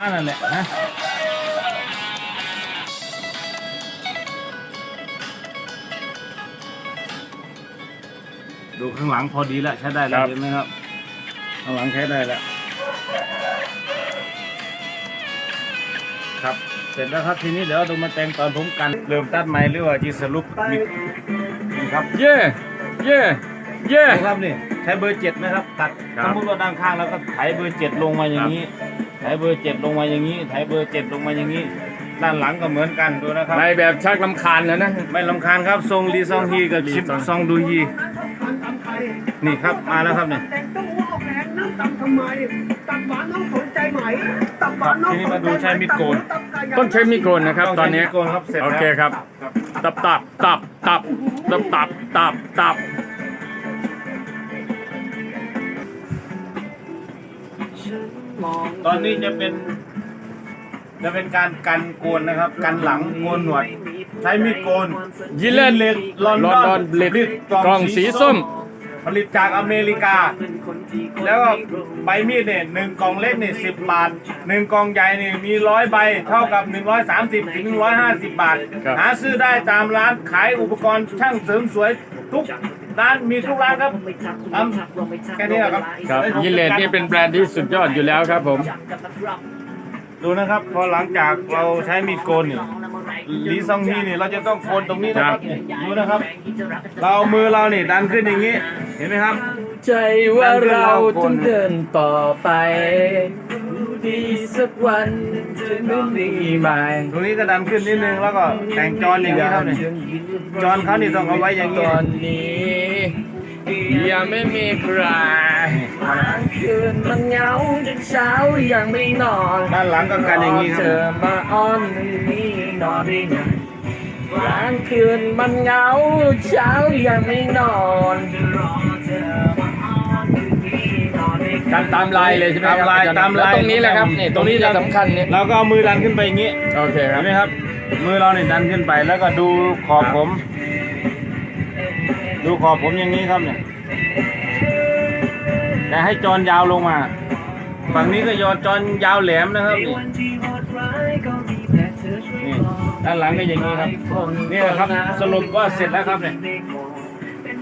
นั่นแหละนะดูข้างหลังพอดีแล้วใช้ได้แล้วครับ เห็นไหมครับข้างหลังใช้ได้แล้วครับเสร็จแล้วครับทีนี้เดี๋ยวเรามาแต่งตอนผมกันเริ่มตัดใหม่หรือว่าจีสรุปมีนี่ครับเย่เย่เย่ ดูครับนี่ใช้เบอร์เจ็ดนะครับตัดครับสมมติว่าด้านข้างแล้วก็ไถเบอร์เจ็ดลงมาอย่างนี้ ไถเบอร์เจ็ดลงมาอย่างนี้ไถเบอร์เจ็ดลงมาอย่างนี้ ด้านหลังก็เหมือนกันดูนะครับ ในแบบชักลำคาญแล้วนะ ไม่ลำคาญครับทรงลีซองฮีกับชิปลีซองซองดูฮีนี่ครับมาแล้วครับเนี่ยแต่งต้องหัวออกแรงน้ำตำทำไมตับหวานน้องสนใจไหมตับหวานน้องทีนี้มาดูใช้มีดโกน ต้องใช้มีดโกนนะครับ ตอนนี้งใช้มีดโกนครับเสร็จโอแล้ว เคครับ ตับตับตับตับตับตับตับตับ ตอนนี้จะเป็น จะเป็นการกันโกนนะครับ กันหลังโกนหนวด ใช้มีดโกนยิเลนเล็กลอนลดอนอนดอนเล็ดผลิตกล่องสีส้ม ผลิตจากอเมริกา แล้วก็ใบมีดเนี่ยหนึ่งกล่องเล็กเนี่ยสิบบาทหนึ่งกล่องใหญ่เนี่ยมีร้อยใบเท่ากับหนึ่งร้อยสามสิบถึงหนึ่งร้อยห้าสิบบาท ครับ หาซื้อได้ตามร้านขายอุปกรณ์ช่างเสริมสวยทุก ร้านมีทุกร้านครับทำแค่นี้แหละครับครับยิเลนนี่เป็นแบรนด์ที่สุดยอดอยู่แล้วครับผม ดูนะครับ พอหลังจากเราใช้มีดโกนเนี่ยลีซองฮีเนี่ยเราจะต้องโกนตรงนี้นะครับนี่ดูนะครับ เราเอามือเราเนี่ยดันขึ้นอย่างนี้ เห็นไหมครับ ใจว่าเราต้องเดินต่อไปดีสักวันจะไม่มีใหม่ตรงนี้ก็ดันขึ้นนิดนึงแล้วก็แต่งจอนอย่างนี้ครับเนี่ยจอนเขานี่ต้องเอาไว้อย่างตนี้อนนี้ ยังไม่มีใครคืนมันเหงาจนเช้ายังไม่นอนด้านหลังก็กันอย่างนี้คเธรับอมาอ้อนไม่มีนอนได้ไงกลางคืนมันเหงาเช้ายังไม่นอนการตามลายเลยใช่ไหมตามลายครับตามลายแวตรงนี้แหละครับนี่ตรงนี้จะสำคัญเนี่ยเราก็เอามือดันขึ้นไปอย่างนี้โอเคคเห็รับนไหมครับ มือเราเนี่ยดันขึ้นไปแล้วก็ดูขอบผม ดูขอบผมอย่างนี้ครับเนี่ยแต่ให้จอนยาวลงมา ฝั่งนี้ก็ยอจอนยาวแหลมนะครับนี่นี่ด้านหลังก็อย่างนี้ครับนี่แหละครับ สรุปว่าเสร็จแล้วครับเนี่ย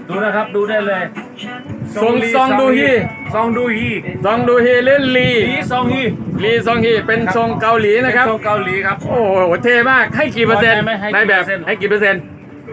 ดูนะครับดูได้เลยซองซองดูฮีซองดูฮีซองดูฮีเล่นลีลีซองฮีลีซองฮีเป็นทรงเกาหลีนะครับเป็นทรงเกาหลีครับโอ้โหเท่มากให้กี่เปอร์เซ็นต์พอใจไหมให้ในแบบกี่เปอร์เซ็นต์ให้กี่เปอร์เซ็นต์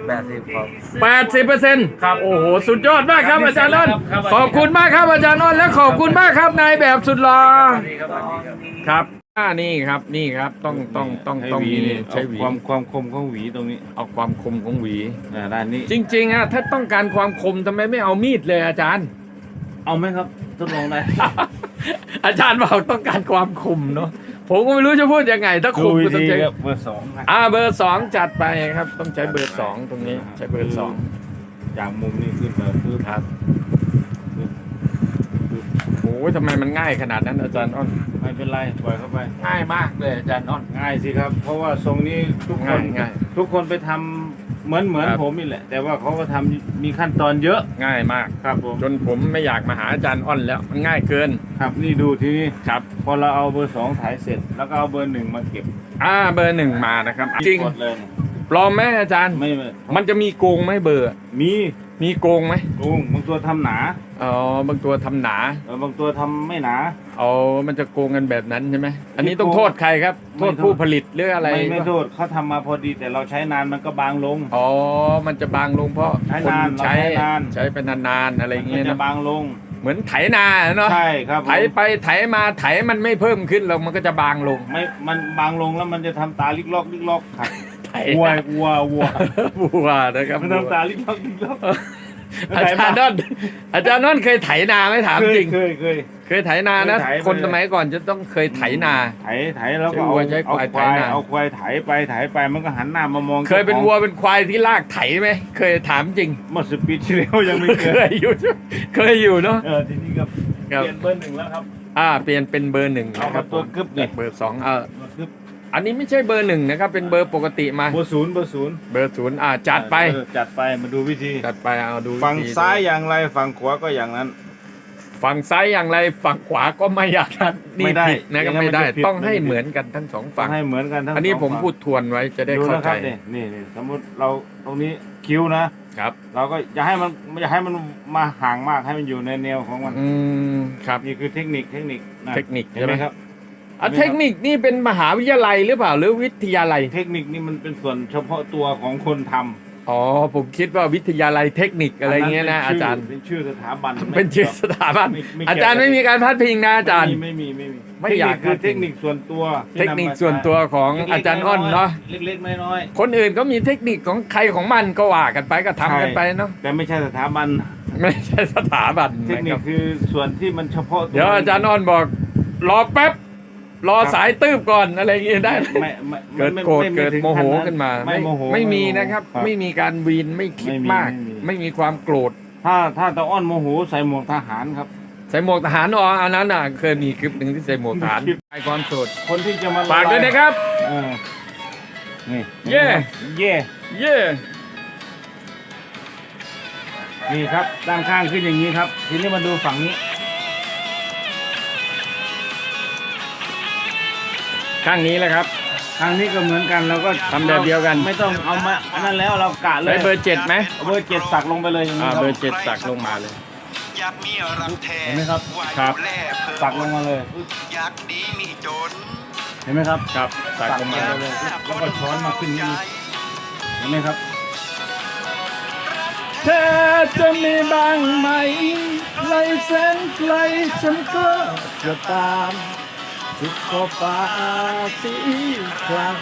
แปดสิบครับแปดสิบเปอร์เซ็นต์ครับโอ้โห สุดยอดมากครับครับอาจารย์นนท์ครับขอบคุณมากครับอาจารย์นนท์และขอบคุณมากครับนายแบบสุดหล่อสวัสดีครับสวัสดีครับ ครับอ่านี่ครับนี่ครับต้องต้องต้องต้องมีใช้หวีความความคมของหวีตรงนี้เอาความคมของหวี อ่าด้านนี้ จริงๆอะถ้าต้องการความคมทำไมไม่เอามีดเลยอาจารย์ เอาไหมครับ ทดลองได้ อาจารย์บอกต้องการความคมเนาะ ผมก็ไม่รู้จะพูดยังไง ถ้าคดูมก็ต้องดีใช้ครับเบอร์สองนะอ่าเบอร์สองจัดไปครับ ต้องใช้เบอร์สองตรงนี้ ใช้เบอร์สองจากมุมนี้ขึ้นมาปึ๊บครับโอ้ยทำไมมันง่ายขนาดนั้นอาจารย์อ้อนไม่เป็นไรปล่อยเข้าไป ง่ายมากเลยอาจารย์อ้อนง่ายสิครับ เพราะว่าทรงนี้ทุกคนง่ายง่ายทุกคนไปทำ เหมือนเหมือนครับ ผมนี่แหละ แต่ว่าเขาก็ทำมีขั้นตอนเยอะง่ายมาก ครับผมจนผมไม่อยากมาหาอาจารย์อ้อนแล้ว มันง่ายเกินครับนี่ดูทีนี้ครับ พอเราเอาเบอร์สองถ่ายเสร็จ แล้วก็เอาเบอร์หนึ่งมาเก็บอ่าเบอร์หนึ่งมานะครับ จริงกดเลยเนี่ยปลอมไหมอาจารย์ ไม่ไม่มันจะมีโกงไหมเบอร์ มี มีโกงไหมโกงบางตัวทำหนาอ๋อบางตัวทำหนาเออบางตัวทำไม่หนา อ๋อมันจะโกงกันแบบนั้นใช่ไหมอันนี้ต้องไม่โกงโทษใครครับโทษไม่โทษผู้ผลิตหรืออะไรไม่ไม่โทษเขาทำมาพอดีแต่เราใช้นานมันก็บางลง อ๋อมันจะบางลงเพราะใช้คนนานใช้เราใช้นาน ใช้ไปนานๆอะไรอย่างมัเงี้ยนจะนะบางลง เหมือนไถนาเนาะใช่ครับผมไถไปไถมาไถมันไม่เพิ่มขึ้นหรอกมันก็จะบางลง ไม่มันบางลงแล้วมันจะทำตาลิกลอกลิกลอกขัด ไถวัววัววัวบัวนะครับมันทำตาลิกลอกลิกลอกอาจารย์นนท์อาจารย์นนท์เคยไถนาไหมถามเคจยริง เคยเคยเคยไถนานะเคยไถคนสมัยก่อนจะต้องเคยไถนา ไถไถแล้วก็ใช้เอาวัวใช้เอาควายควายไถนาเอาควายไถไปไถไปมันก็หันหน้ามามอง เคยเป็นวัวเป็นควายที่ลากไถไหมเคยถามจริงเมื่อสิบปีที่แล้วยังไม่เคเคยยอยู่เคยอยู่เนาะเออทีนี้ก็เปครับลี่ยนเบอร์หนึ่งแล้วครับ อ่าเปลี่ยนเป็นเบอร์หนึ่งเอานะครับตัวกึ๊บเนี่ยเบอร์สองเออตัวกึ๊บ อันนี้ไม่ใช่เบอร์หนึ่งนะครับ เป็นเบอร์ปกติมา เบอร์ศูนย์เบอร์ศูนย์เบอร์ศูนย์อ่าจัดไป เออจัดไปมาดูวิธีจัดไปเอาดูฝั่งวิธีซ้ายอย่างไรฝั่งขวาก็อย่างนั้น ฝั่งซ้ายอย่างไรฝั่งขวาก็ไม่อยากนัดนี่ไม่ได้ผิดนะก็อย่างนั้นไม่ได้มันจะผิด ต้องให้มันจะผิดเหมือนกันทั้งสองฝั่ง ให้เหมือนกันทั้งอันนี้สงผมฝั่งพูดทวนไว้จะได้ดูเข้านะคใจรับนี่นี่นี่สมมติเราตรงนี้คิ้วนะ ครับเราก็อย่าให้มันอย่าให้มันมาห่างมากให้มันอยู่ในแนวของมัน อืมครับ นี่คือเทคนิคเทคนิคะเทคนิคเห็นใช่ไหไหมมครับ อะเห็นไหมครับเทคนิคนี่เป็นมหาวิทยาลัยหรือเปล่าหรือวิทยาลัย เทคนิคนี่มันเป็นส่วนเฉพาะตัวของคนทำอ๋อผมคิดว่าวิทยาลัยเทคนิคอะไรเงี้ยนะเป็อาจารย์เป็นชื่อสถาบันเป็นชื่อสถาบันไม่ไม่อาจารย์ไม่มีการพัดพิงนะอาจารย์ไม่มีไม่มีไม่ไม่มีอยากเทคนิคคือครับเทคนิคส่วนตัวที่เทคนิคนำมาส่วนตัวของใช้อาจารย์อ้อนเนาะเล็กๆน้อยคนอื่นก็มีเทคนิคของใครของมันก็ว่ากันไปก็ทำกันไปเนาะๆแต่ไม่ใช่สถาบันไม่ใช่สถาบันเทคนินะคครับคือส่วนที่มันเฉพาะตัวเดี๋ยวอาจารย์อ้อนบอกรอแป๊บ รอสายตืบก่อนอะไรอย่างเงี้ยได้ไม่ไม่เกิดไม่โกรธไม่เกิดถึงโมโหขั้ขึ้นมาไม่โมโหไม่มีโหนะครับรับ ไม่มีการวีนไม่คิดไม่มีมากไม่มีไม่มีความโกรธถ้าถ้าตะอ้อนโมโหใส่หมวกทหารครับ ใส่หมวกทหารอ๋ออันนั้นน่ะเคยมีคลิปหนึ่งที่ใส่หมวกทหารคลิปไอความโสดคนที่จะมาฝากด้วยนะครับ เออนี่เย่ เย่เย่นี่ครับด้านข้างขึ้นอย่างนี้ครับ ทีนี้มาดูฝั่งนี้ ข้างนี้แหละครับ ทางนี้ก็เหมือนกันเราก็ทำแบบเดียวกัน ไม่ต้องเอามาอันนั้นแล้วเรากะเลยใช้เบอร์เจ็ดไหมเอาเบอร์เจ็ดสักลงไปเลยอย่างนี้อ่าครับเบอร์เจ็ดสักลงมาเลยอยากมีรักแท้เห็นไหมครับว่าครับดูแลเพิ่มสักลงมาเลยอยากดีมีจนเห็นไหมครับ ครับสักลงมาสักลงไปเลย แล้วก็ช้อนมาขึ้นนิดนึง เห็นไหมครับ เธอจะมีบ้างไหมไกลแสนไกลฉันก็จะตาม สุดขอบฟ้าสีคราม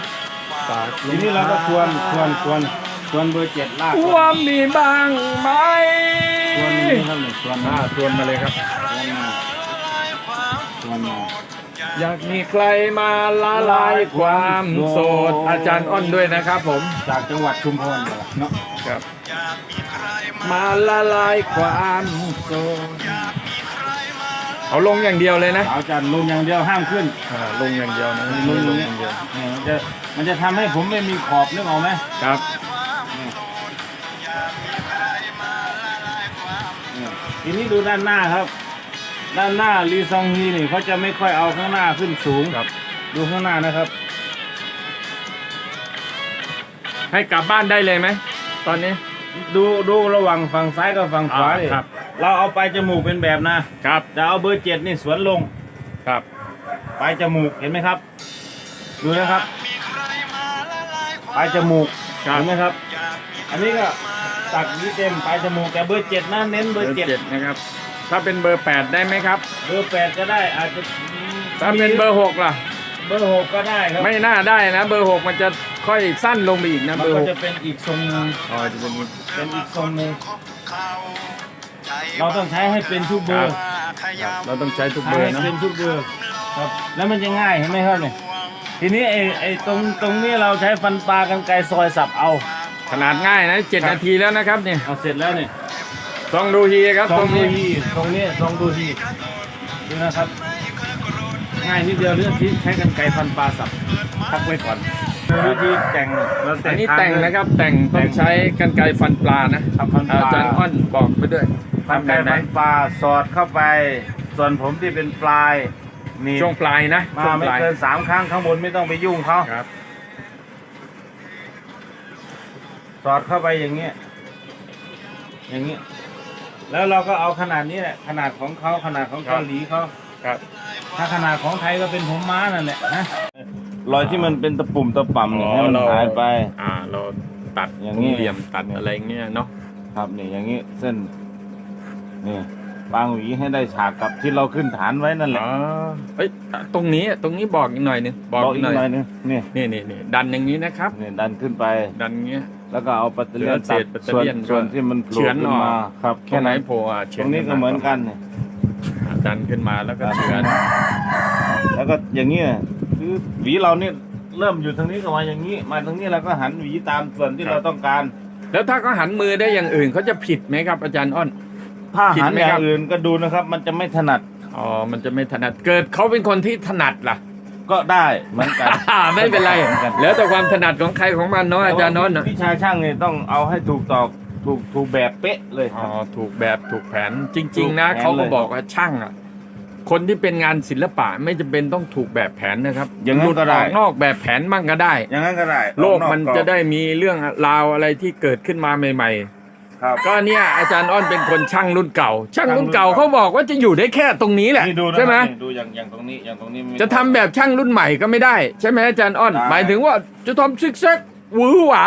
ฝากลทีงนี้เราก็ชวนชวนชวนชวนเบอร์เจ็ดลากว่ามีบ้างไหมชวนนี้ครับเนี่ยชวนอ่ามาชวนมาเลยครับชวนมาชวนมา อยากมีใครมาละลายความโสด อาจารย์อ้อนด้วยนะครับผม จากจังหวัดชุมพรเหรอเนาะครับอยากมีใครมามาละลายความโสด เอาลงอย่างเดียวเลยนะเอาจันลงอย่างเดียวห้ามขึ้นอ่าลงอย่างเดียวนะลงลองย่าอย่างงเดีเดียยววมันจะมันจะทำให้ผมไม่มีขอบนึกออกไหมครับเนี่ยทีนี้ดูด้านหน้าครับ ด้านหน้ารีซองฮีนี่เขาจะไม่ค่อยเอาข้างหน้าขึ้นสูงครับ ดูข้างหน้านะครับ ให้กลับบ้านได้เลยไหมตอนนี้ดูดูระหว่างฝั่งซ้ายกับฝั่งขวาอ่าดิครับ เราเอาปลายจมูกเป็นแบบนะครับจะเอาเบอร์เจ็ดนี่สวนลงครับปลายจมูกเห็นไหมครับ ดูนะครับปลายจมูกครับเห็นไหมครับ อันนี้ก็ตักนี้เต็มปลายจมูกแต่เบอร์เจ็ดนะเน้นเบเบออร์ร์เจ็ดเจ็ดนะครับ ถ้าเป็นเบอร์แปดได้ไหมครับ เบอร์แปดก็ได้อาจจะถ้าเป็นเบอร์หกล่ะ เบอร์หกก็ได้ครับไม่น่าได้นะเบอร์หกมันจะค่อยสั้นลงไปอีกนะมันเบอร์ก็หกจะเป็นอีกทรงหนึงอ๋อจะเป็นเป็นอีกทรงหนึง เราต้องใช้ให้เป็นทุกเบอร์เราต้องใช้ทุกใช้เบอร์ให้นะเป็นทุกเบอร์ครับแล้วมันจะง่ายเห็นไหมครับเนี่ยทีนี้ไอ้ไอ้ตรงตรงนี้เราใช้ฟันปลากันไกรซอยสับเอาขนาดง่ายนะเจ็ดนาทีแล้วนะครับเนี่ยเอาเสร็จแล้วเนี่ยลองดูทีครับซตอรงงดูนี้ทีตรงนี้ซองดูทีดูนะครับ ง่ายนิดเดียวเรื่องที่ใช้กันไกรฟันปลาสับพักไว้ก่อนวิธีแต่งเราอัแต่นงนี้ทางแต่งนะครับแต่งต้องใช้กันไกรฟันปลานะครับฟันปลาอาจารย์อ้อนบอกไปด้วยฟัน ทำไกแบรบไหน ฟันปลาสอดเข้าไป ส่วนผมที่เป็นปลายนี่ช่วงปลายนะช่มาวงไม่ปลายเกินสามครั้งข้างบนไม่ต้องไปยุ่งเขาครับ สอดเข้าไปอย่างเงี้ยอย่างเงี้ยแล้วเราก็เอาขนาดนี้แหละขนาดของเขาขนาดของครับเกาหลีเขาครับ ถ้าขนาดของไทยก็เป็นผมม้านั่นแหละนะรอยที่มันเป็นตะปุ่มตะป่ำเนี่ยให้มันหายไป อ่า เราตัดอย่างนี้ เหลี่ยมตัดอะไรเงี้ยเนาะครับเนี่ยอย่างนี้เส้น นี่บางหวีให้ได้ฉากกับที่เราขึ้นฐานไว้นั่นแหละอ๋อเอ้ยตรงนี้ตรงนี้บอกอีกหน่อยหนึงบอกบอกอีอีกกหน่อยหน่อยนึงนี่นี่นี่นี่ดันอย่างนี้นะครับนี่ดันขึ้นไปดันเงี้ยแล้วก็เอาปัตเตอร์เลียนเหลือเศตัดษปัตเตอร์ส่วนเลียนส่วนที่มันโผล่เฉือนขึ้นออกมาครับตรแค่งไหนนั้นโผล่อะตรงนี้ก็เหมือนกันเนี่ยอ่าดันขึ้นมาแล้วก็เฉือนแล้วก็อย่างนี้นะคือหวีเราเนี่ยเริ่มอยู่ทางนี้ก็มาอย่างนี้ มาทางนี้เราก็หันหวีตามส่วนที่เราต้องการ แล้วถ้าเขาหันมือได้อย่างอื่นเขาจะผิดไหมครับอาจารย์อ้อน ถ้าผิดหันไหมอครัย่าบงอื่นก็ดูนะครับ มันจะไม่ถนัดอ๋อมันจะไม่ถนัดเกิดเขาเป็นคนที่ถนัดล่ะ ก็ได้เหมือนกันอ่าไม่เป็นไรหมือกัแล้วแต่ความถนัดของใครของมันเนาะอาจารย์อ้อนแต่เนาะว่าวิชาช่างเนี่ยต้องเอาให้ถูกตอกถูกถูกแบบเป๊ะเลยคอ๋อรับถูกแบบถูกแผนจริงถูกๆนะแผนเขาก็เลยบอกว่าช่างอะคนที่เป็นงานศิลปะไม่จำเป็นต้องถูกแบบแผนนะครับอย่างนั้นก็ได้หลุออกนอกแบบแผนมั่งก็ได้ อย่างนั้นก็ได้ โลกออมันรอบจะได้มีเรื่องราวอะไรที่เกิดขึ้นมาใหม่ ครับๆก็เนี่ยอาจารย์อ้อนเป็นคนช่างรุ่นเก่าช่างรุ่นเก่า ช่างรุ่นเก่าเขาบอกว่าจะอยู่ได้แค่ตรงนี้แหละนี่ดูนะใช่ไหมครับนี่ดูอย่างอย่างตรงนี้อย่างตรงนี้ไม่ จะทำแบบช่างรุ่นใหม่ก็ไม่ได้ ใช่ไหมอาจารย์อ้อนได้ หมายถึงว่าจะทำซิกแซกหวือหวา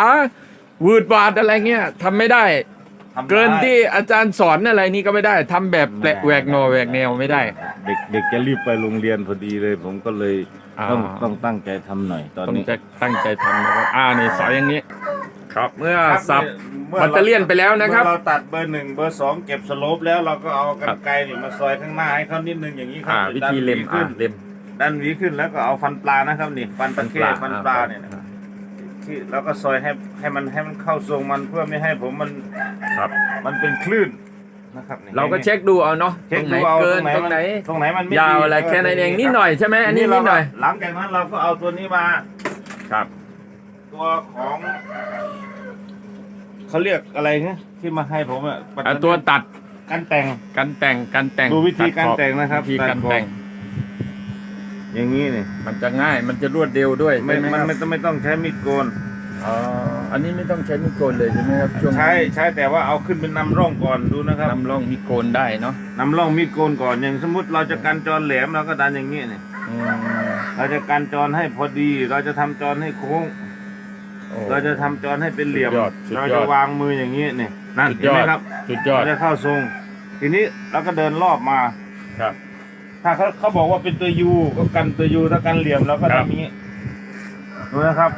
หวืดบาดอะไรเงี้ยทำไม่ได้ ทำได้เกินที่อาจารย์สอนอะไรนี่ก็ไม่ได้ทำแบบแปลกแหวกแนวแหวกแนวไม่ได้ เด็กเด็กจะรีบไปโรงเรียนพอดีเลย ผมก็เลยอ่า ต้องต้องตั้งใจทำหน่อยตอนต้องนี้ จะตั้งใจทำนะครับอ่านี่สอยอย่างนี้ ครับ เมื่อครับสับมื่อแบตเตอรี่ไปแล้วนะครับ เมื่อเราตัดเบอร์หนึ่งเบอร์สองเก็บสโลปแล้วเราก็เอากัครันบไกรนี่มาซอยข้างหน้าให้เขานิดนึงอย่างนี้ครัอ่าวิธีเล็มดันหวีอ่าขึ้นเล็มดันหวีขึ้นแล้วก็เอาฟันปลานะครับนี่ฟันตะเข้ฟันปลาเนี่ยนะครับที่แล้วก็ซอยให้ให้มันให้มันเข้าทรงมันเพื่อไม่ให้ผมมันครับ มันเป็นคลื่นนะครับนี่เราก็เช็คดูเอาเนาะตเช็รคงไหนดูเอาเกินตตรรงงไหไหนนตรงไหนมันไม่ยาวดีอะไรก็แค่นั้นเองครับนิดหน่อยใช่ไหมอันนี้นิดหน่อยหลังจากนั้นเราก็เอาตัวนี้มา ครับ ตัวของเขาเรียกอะไรนะที่มาให้ผมอะอ่าตัวตัดกันแต่ง กันแต่งกันแต่งดูวิธีการตัดขอแต่งนะครับวิธีการแต่งอย่างนี้นี่มันจะง่ายมันจะรวดเร็วด้วยไม่ใช่ไหมมันครับไม่ต้องไม่ต้องใช้มีดโกน อ๋ออันนี้ไม่ต้องใช้มีดโกนเลยใช่ไหมครับช่วงใช้ใช้แต่ว่าเอาขึ้นเป็นนำร่องก่อนดูนะครับนำร่องมีดโกนได้เนาะนำร่องมีดโกนก่อนอย่างสมมติเราจะกันจรแหลมเราก็ดันอย่างนี้นี่อืมเราจะกันจรให้พอดี เราจะทำจรให้โค้งโอ้ เราจะทำจรให้เป็นเหลี่ยม สุดยอดสุดยอด เราจะวางมืออย่างนี้นี่นั่นสุดเห็ยนอไหมดครับสุดยอดเราจะเข้าทรง ทีนี้เราก็เดินรอบมา ครับ ถ้าเขาเขาบอกว่าเป็นตัวยูก็กันตัวยูถ้ากันเหลี่ยมเราก็ครับ ทำอย่างนี้ดูนะครับ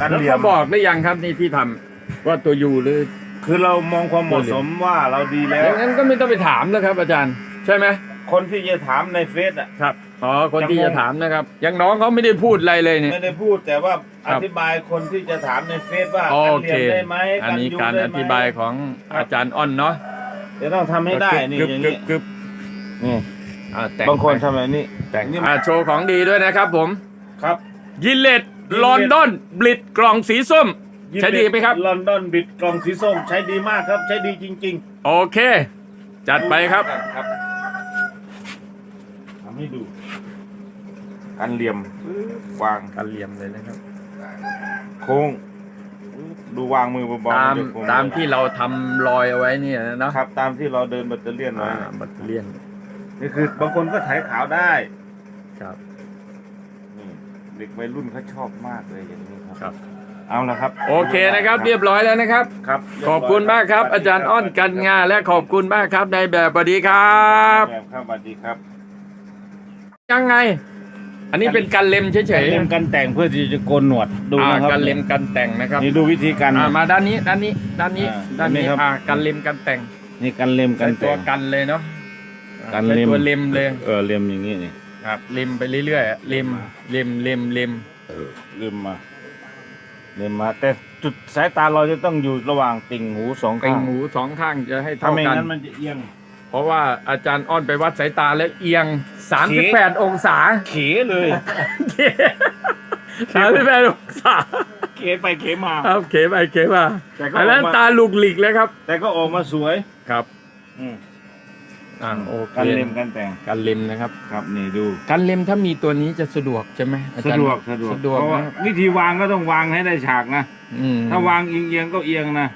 กันแล้วเหลี่ยเขามบอกได้ยังครับนี่ที่ทำว่าตัวยูหรือ คือเรามองความเหมาะสมว่าเราดีแล้อวย่างนั้นก็ไม่ต้องไปถามแล้วครับ อาจารย์ ใช่ไหมคนที่จะถามในเฟซอะ ครับ อ๋อคนที่ยังงงจะถามนะครับอย่างน้องเขาไม่ได้พูดอะไรเลยเนี่ย ไม่ได้พูดแต่ว่าครัอบธิบายคนที่จะถามในเฟซว่าโอกันเหเคลี่ยมได้ไหมอันนี้ยูการได้อไหมธิบายของอาจารย์อ้อนเนาะเดี๋ยวต้องทำให้ได้นี่กึบอย่างกึนี้บกึบนี่อ่าแต่งบางคนไปทำแบบนี้แต่งนี่อ่าโชว์ของดีด้วยนะครับผมครับยินเลตลอนดอนบลิดกล่องสีส้ม ใช้ดีไหมครับลอนดอนบิดกล่องสีส้ม ใช้ดีมากครับ ใช้ดีจริงโอเค จัดๆไปครับครับทำให้ดู กันเหลี่ยมวางการเหลี่ยมเลยนะครับโค้งดูวางมือเบาๆตามนจะโค้งตามที่เราทำรอยเอาไว้เนี่ยเนาะครับ ตามที่เราเดินแบตเตอรี่ยนไว้อ่าบัตเตอเลียนนี่คือบางคนก็ถ่ายขาวได้ครับนี่เด็กวัยรุ่นเขาชอบมากเลยอย่างนี้ครับครับเอาละครับโอเคนะครับ เรียบร้อยแล้วนะครับ ครับขอบคุณมากครับ อาจารย์อ้อนกันงานและขอบคุณมากครับในแบบสวัสดีครับ แบบครับสวัสดีครับ ยังไง อันนี้เป็นการเล็มเฉยเล่มกันแต่งเพื่อที่จะโกนหนวดๆดูอ่านะครับการเล็มการแต่งนะครับนี่ดูวิธีการอ่ามาด้านนี้ด้านนี้ด้านนี้อ่าด้านนี้เห็นไหมครับอ่าการเล็มการแต่งนี่กันเล็มกัใช้นตัแต่วงกันเลยเนาะกันใช้เล็มตัวเล็มเลยเออเล็มอย่างนี้นี่ครับเล็มไปเรื่อยๆอะเล็มเล็มเล็มเล็มเล็มมาเล็มมาแต่จุดสายตาเราจะต้องอยู่ระหว่างติ่งหูสองติ่ข้างงหูสองข้างจะให้ถ้าเท่าไม่กันงั้นมันจะเอียง เพราะว่าอาจารย์อ้อนไปวัดสายตาแล้วเอียง 38 องศา เขเลยสามสิบแปดองศาเขไปเขมา ครับเขไปเขมาแต่ก็อันนั้นออกมา ตาลุกหลีกเลยครับ แต่ก็ออกมาสวยครับอืมอ่าโอเคกันเล็มกันแต่งการเล็มนะครับ ครับนี่ดูการเล็มถ้ามีตัวนี้จะสะดวกใช่ไหมอาจาสะรย์ดวกสะดวกสะดวกเพราะว่านะวิธีวางก็ต้องวางให้ได้ฉากนะ อืมถ้าวางเอียงเอียงๆก็เอียงนะ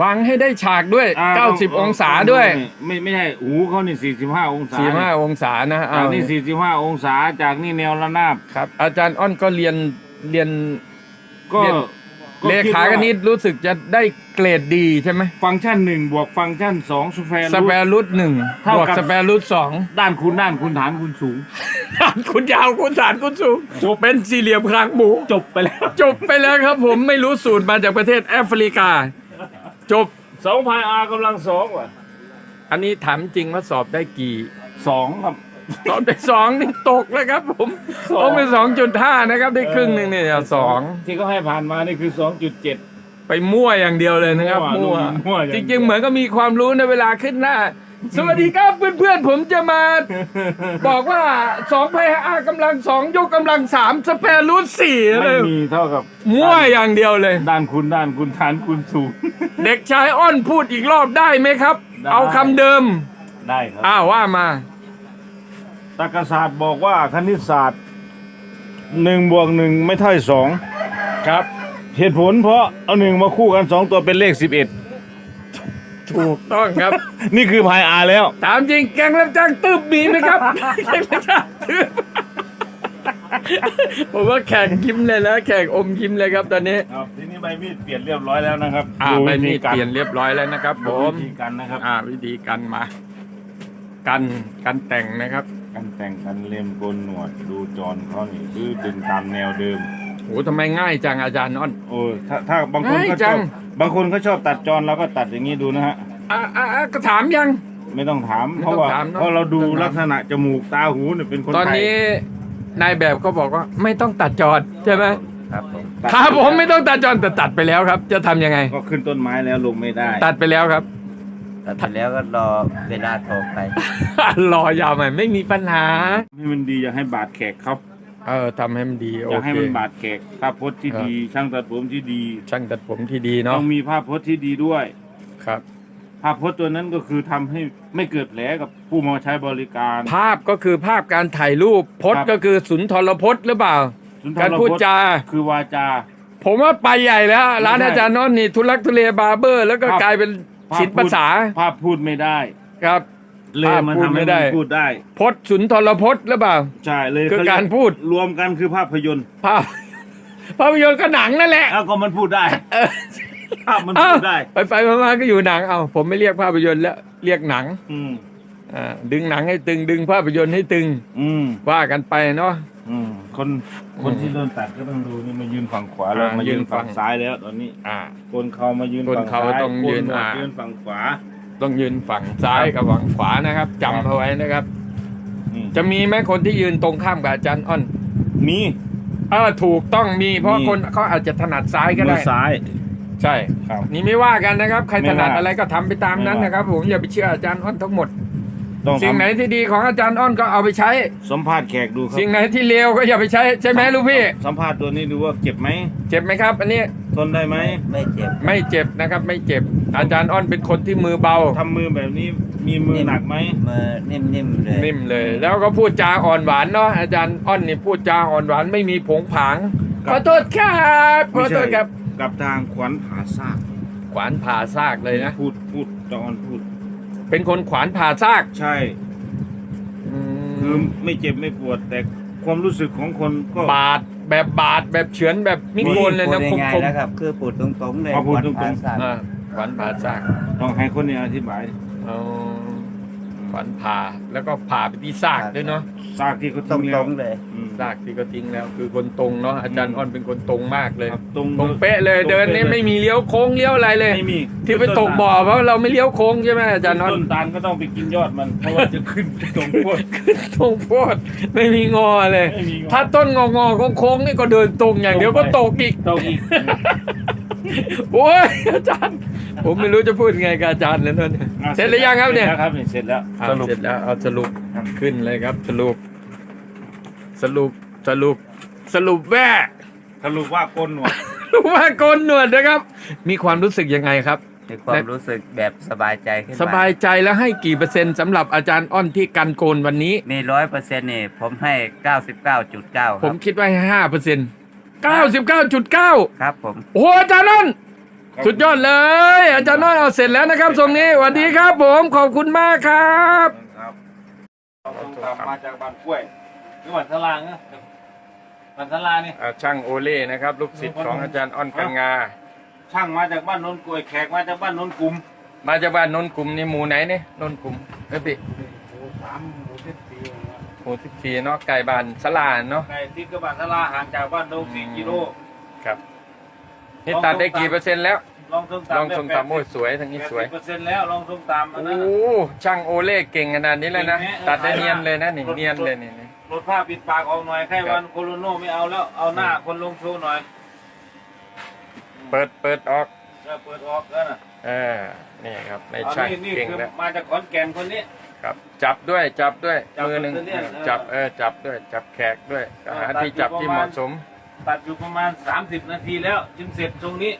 วางให้ได้ฉากด้วย อ่า90 องศาด้วยไม่ไม่ใช่หูเขานี่สี่สิบห้าองศา45องศานะจากเอานี่สี่สิบห้าองศาจากนี่แนวระนาบครับ อาจารย์อ้อนก็เรียนเรียน ก็เรียน เลคิดขาว่คณิตรู้สึกจะได้เกรดดีใช่ไหมฟังก์ชันหนึ่งบวกฟังก์ชันสองสแฟร์ สแปรรูทหนึ่งเท่าบวกกับ สแปรรูทสอง ด้านคูณด้านคูณฐานคูณสูง คุณยาวคุณฐานคุณสูงเป็นสี่เหลี่ยมคางหมูจบไปแล้ว จบไปแล้วครับผมไม่รู้สูตรมาจากประเทศแอฟริกา จบสองพายอาร์กำลังสองว่ะอันนี้ถามจริงว่าสอบได้กี่ สองครับ สอบได้สองนี่ตกเลยครับ ผมสอง ต้องเป็นสองจุดห้านะครับ ได้ครึ่งหนึ่งเนี่ยสองที่เขาให้ผ่านมานี่คือสองจุดเจ็ด ไปมั่วอย่างเดียวเลยนะครับมั่มั่ววมั่วอย่างจเดียว ริงๆเหมือนก็มีความรู้ในเวลาขึ้นหน้า สวัสดีครับเพื่อนๆ ผมจะมาบอกว่าสองพยอากำลังสองยกกำลังสามสเปรรูทสี่เลไม่ยมีเท่ากับมั่วอย่างเดียวเลย ด้านคุณด้านคุณฐานคุณสูง เด็กชายอ้อนพูดอีกรอบได้ไหมครับ ได้ เอาคำเดิม ได้ครับอ้าวว่ามา ตรรกศาสตร์บอกว่าคณิตศาสตร์หนึ่งบวกหนึ่งไม่เท่าสองครับ เหตุผลเพราะเอาหนึ่งมาคู่กันสองตัวเป็นเลขสิบเอ็ด ถูกต้องครับ นี่คือพายอาแล้ว ถามจริงแกงรับจ้างตืบมีไหมครับแกงรับจ้างตืบผมว่าแข่งยิ้มเลยนะแข่งอมยิ้มเลยครับตอนนี้ครับทีนี้ใบมีดเปลี่ยนเรียบร้อยแล้วนะครับอ่าดูใบวิมีธีดการเปลี่ยนเรียบร้อยแล้วนะครับผดูมวิธีการนะครับ อ่า วิธีการมา กันกันแต่งนะครับการแต่งกันเล็มโกนหนวดดูจอนเขานี่คือดึงตามแนวเดิม โหทำไมง่ายจังอาจารย์อ้อน โอ้ถ้าถ้าบางคนง่ายก็จัชองบบางคนเขาชอบตัดจอนเราก็ตัดอย่างนี้ดูนะฮะ อ่าอ่าอ่าก็ถามยัง ไม่ต้องถาม ไม่เพต้องราะว่าถามเนอะ เพราะเราดูไม่ต้องถามลักษณะจมูกตาหูเนี่ยเป็นคนตอนไทยนี้นายแบบเขาบอกว่าไม่ต้องตัดจอดใช่ไหมครับผมตัดครับผมไม่ต้องตัดจอดแต่ตัดไปแล้วครับ จะทำยังไง ก็ขึ้นต้นไม้แล้วลงไม่ได้ตัดไปแล้วครับ ตัดไปแล้วก็รอเวลาโทรไป รอยาวไหมไม่มีปัญหาให้มันดีอยากให้บาดแขกเขา เออทำให้มันดีโออยากให้เคมันบาดแขกภาพพจน์ที่ครับดี ช่างตัดผมที่ดี ช่างตัดผมที่ดีต้เนาะองมีภาพพจน์ที่ดีด้วย ครับ ภาพพจน์ตัวนั้นก็คือทำให้ไม่เกิดแผลกับผู้มาใช้บริการ ภาพก็คือภาพการถ่ายรูปพจครัน์บ ก็คือสุนทรพจน์หรือเปล่า สุนทรการพูดพจน์จา คือวาจา ผมว่าไปใหญ่แล้ว ร้านไม่ใช่อาจารย์นอนนี่ทุลักทุเลบาร์เบอร์ แล้วก็ภาพกลายเป็นศิลปภาษา ภาพพูดไม่ได้ ครับ เลยภาพมันพูดทำให้ไม่ได้ มันพูดได้ พจน์สุนทรพจน์หรือเปล่า ใช่เลยคือเขเยการพูด รวมกันคือภาพยนตร์ภาพภาพยนตร์ก็หนังนั่นแหละแล้วก็มันพูดได้ เออภาพมันเอ้าพูดได้ ไปไปๆมาๆก็อยู่หนังเอาผมไม่เรียกภาพยนตร์แล้วเรียกหนังอืม อ่าดึงหนังให้ตึงดึงภาพยนตร์ให้ตึงอืม ว่ากันไปเนาะ อืม คนคนอืมที่โดนตัดก็ต้องดูนี่มายืนฝั่งขวาแล้วอ่ามายืนยืนฝั่ฝั่ง งซ้ายแล้ว ตอนนี้อ่า คนเขามายืนคนฝั่งเขาซ้ายต้องยืนคหวดอ่า ยืนฝั่งขวา ต้องยืนฝั่งซ้ายกับฝั่งขวานะครับจำเอาไว้นะครับนี่จะมีไหมคนที่ยืนตรงข้ามกับอาจารย์อ้อนมีเออถูกต้องมีเพราะมีคนเขาอาจจะถนัดซ้ายก็มืได้อซ้ายใช่ ครับ นี่ไม่ว่ากันนะครับ ใครไม่ถว่านัดอะไรก็ทำไปตามนั้นไม่ว่านะครับ ผมอย่าไปเชื่ออาจารย์อ้อนทั้งหมด ต้องสิ่งไหนทำที่ดีของอาจารย์อ้อนก็เอาไปใช้สัมภาษณ์แขกดูครับสิ่งไหนที่เลวก็อย่าไปใช้ใช่ไหมลูกพี่ สัมภาษณ์ตัวนี้ดูว่าเจ็บไหมเจ็บไหมครับ อันนี้ทนได้ไหมไม่เจ็บ ไม่เจ็บนะครับ ไม่เจ็บ อาจารย์อ้อนเป็นคนที่มือเบาทำมือแบบนี้มีมือหนักไหมมือนิ่มๆเลยนิ่มเลย แล้วก็พูดจาอ่อนหวานเนาะอาจารย์อ้อนนี่พูดจาอ่อนหวานไม่มีผงผางขอโทษครับขอโทษครับกับทางขวัญผาซากขวานผ่าซากเลยนะพูดพูดจอนพูด เป็นคนขวานผ่าซากใช่อืคือมไม่เจ็บไม่ปวด แต่ความรู้สึกของคนก็ บาดแบบบาดแบบเฉือนแบบมิโกนเลยนะพูคดมง่ายคมๆนะครับ คือพูดตรงๆเลยพอพูดตรงๆ วันพาสัตว์อ่าขวานผ่าซากต้องให้คนนี้อธิบาย เอา ขวานผ่าแล้วก็ผ่าไปที่ซากด้วยเนาะซากที่เขาตทิ้งแล้รวงๆเลย อืม ซากที่ก็ทิ้งแล้ว คือคนตรงเนาะอาจารย์อ้อนเป็นคนตรงมากเลยครับตรงตรงเป๊ะเลยตรงเดินนี่ป๊ะลย ไม่มีเลี้ยวโค้งเลี้ยวอะไรเลย ไม่มีที่ไปตกบ่อเพราะเราไม่เลี้ยวโค้งใช่ไหมอาจารย์อ้อน ต้นตาลก็ต้องไปกินยอดมันเพราะว่าจะขึ้นตรงพวดตรงโพดไม่มีงอเลย ไม่มีงอ ถ้าต้นงองอๆโค้งๆนี่ก็เดินตรงอย่างเดียวก็ตกอีกตกอีก โอ้ยอาจารย์ ผมไม่รู้จะพูดไงกับอาจารย์แล้วเนี่ยอะเสร็จหรือยังครับเนี่ยสจแล้วครับเสร็จแล้วอะสรุป เสร็จแล้วเอาสรุปขึ้นเลยครับ สรุป สรุปสรุป สรุปแว่สรุปว่าโกนหนวดว่าโกนหนวดนะครับ มีความรู้สึกยังไงครับ มีความรู้สึกแบบสบายใจขึ้นมสบายใจแล้วให้กี่เปอร์เซ็นต์สำหรับอาจารย์อ้อนที่กันโกนวันนี้ มีร้อยเปอร์เซ็นต์นี่ผมให้เก้าสิบเก้าจุดเก้าคผรัมบคิดว่าห้าเปอร์เซ็นต์ เก้าสิบเก้าจุดเก้าครับผม โอ้โหอาจารย์อ้อนสุดยอดเลย อาจารย์น้อยเอาเสร็จแล้วนะครับทรงนี้สวัสดีครับผมขอบคุณมากครับ ครับเราต้องตามมาจากบ้านกล้วยนี่หวันสลางนะหวันสลานี่ช่างโอเล่นะครับลูกศิษย์ของอาจารย์อ้อนกันงา ช่างมาจากบ้านโนนกล้วยแขกมาจากบ้านโนนกลุ่มมาจากบ้านนนกลุ่มนี่หมู่ไหนเนี่ยนนกลุ่มเอ้ยพี่ หมู่สามหมู่สิบสี่ หมู่สิบสี่เนาะไก่บ้านสลาเนาะไก่ที่กระบานสลาห่างจากบ้านโดงสี่กิโล ครับนี่ตัดได้กี่เปอร์เซ็นต์แล้ว ลองส้มตำลองชมตามโอ้ยสวยทางนี้สวย เปอร์เซ็นต์แล้วลองส้มตำอันโอ้นั้นโหน่ะ ช่างโอเล่เก่งขนาดนี้เลยนะ เก่งไหม ตัดได้เนียนเลยนะนี่รถเนียนเลยนี่นี่ ลดผ้าปิดปากออกหน่อยแค่ครับวันโคโรโนไม่เอาแล้ว เอาหน้าคนลงโชว์หน่อยเปิดเปิดออก เออเปิดออกแล้วนะเออนี่ครับในเอาช่างนี่นี่เก่งคือแล้ว มาจากขอนแก่นคนนี้ ครับ จับด้วยจับด้วยจับมือหนึ่งแบตเตอรี่เออ จับเออจับด้วย จับแขกด้วยเออหาตัดที่อยู่จับที่ประเหมาณมาะสมตัดอยู่ประมาณ 30 นาทีแล้วจึงเสร็จตรงนี้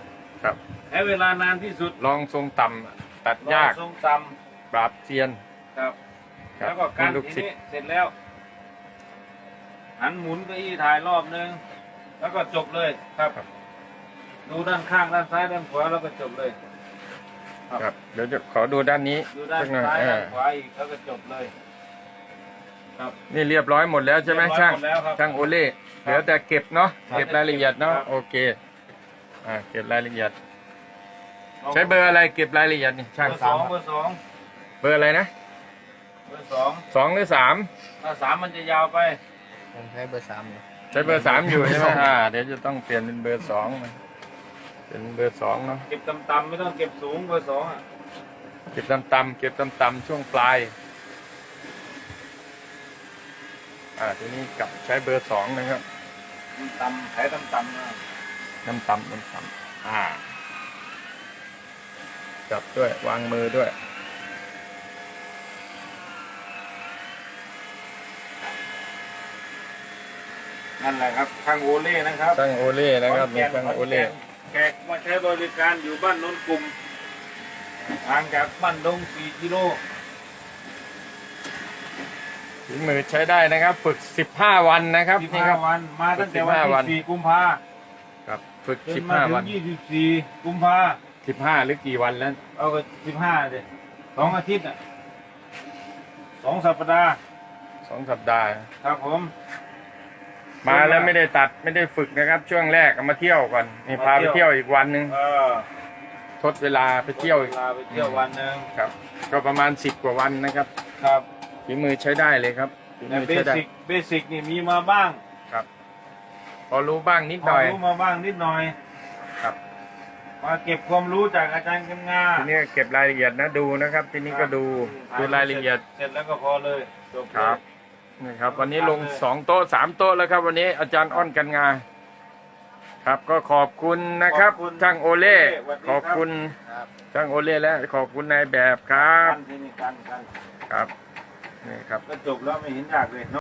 ครับ ใช้เวลานานที่สุดลองทรงต่ำตัดยากรอทรงต่ปราบเซียนำครับ ครับแล้วก็การนี่ลูกทีศิษนี้ย์เสร็จแล้ว หันหมุนเก้าอี้ถ่ายรอบนึง แล้วก็จบเลยครับ ดูด้านข้างด้านซ้ายด้านขวาแล้วก็จบเลย ครับ เดี๋ยวจะขอดูด้านนี้ดูด้านสักหน่อยซ้ายเอด้าอนขวาอีกแล้วก็จบเลย ครับ นี่เรียบร้อยหมดแล้วใช่ไหมเรียบร้อยช่างหมดแล้วครับช่างโอเล่เหลือแต่เก็บเนาะครับเก็บรายละเอียดเนาะครับ โอเคอ่าเก็บรายละเอียด ใช้เบอร์อะไรเก็บรายละเอียดนี่ช่างเบอร์สองเบอร์สองเบอร์อะไรนะเบอร์สองสองหรือสามถ้าสามมันจะยาวไปผมใช้เบอร์สามอยู่ ใช้เบอร์สามอยู่ใช่ไหมอ่าเดี๋ยวจะต้องเปลี่ยนเป็นเบอร์สองนะ เป็นเบอร์สองเนาะเก็บต่ำๆไม่ต้องเก็บสูงเบอร์สองอะเก็บต่ำๆเก็บต่ำๆช่วงปลาย อ่าทีนี้กลับใช้เบอร์สองนะครับมันต่ำแผลต่ำๆนะน้ำต่ำน้ำต่ำอ่า จับด้วยวางมือด้วยนั่นแหละครับทางโอเล่นะครับช่างโอเล่นะครับนี่ช่างโอเล่ แขกมาใช้บริการอยู่บ้านโนนกลุ่มห่างจากบ้านดง4กิโลฝีมือใช้ได้นะครับ ฝึก 15 วันนะครับนี่ครับ15วัน มาตั้งแต่วัน15วัน ที่4กุมภาครับฝึก จนมาถึ15วันง24กุมภา15 หรือกี่วันแล้ว เอาก็15เลยสองอาทิตย์อะสองสัปดาห์สองสัปดาห์ ครับผม มาแล้วไม่ได้ตัดไม่ได้ฝึกนะครับ ช่วงแรกเอามาเที่ยวก่อนนี่พาไปเที่ยวอีกวันหนึ่งเออทดเวลาไปเที่ยวอีกลาไปเที่ยววันหนึ่งครับ ก็ประมาณ10กว่าวันนะครับครับฝีมือใช้ได้เลยครับฝีแต่มือเบใช้ได้สิกเบสิกนี่มีมาบ้างครับ พอรู้บ้างนิดคหวาน่มอย รู้มาบ้างนิดหน่อยครับ มาเก็บความรู้จากอาจารย์กำงาทีนี้เก็บรายละเอียดนะดูนะครับ ทีนี้ก็ดูดูรายละเอียด เสร็จแล้วก็พอเลยจบเลยครับ นี่ครับ วันนี้ลงสองโต๊ะสามโต๊ะแล้วครับ วันนี้อาจารย์อ้อนกันงา ครับก็ขอบคุณนะครับขอบคุณช่างโอเล่สวัสดีขอบคุณครับช่างโอเล่และขอบคุณนายแบบครับ กันที่นี่กันกันครับนี่ครับ ก็จบแล้วไม่เห็นยากเลย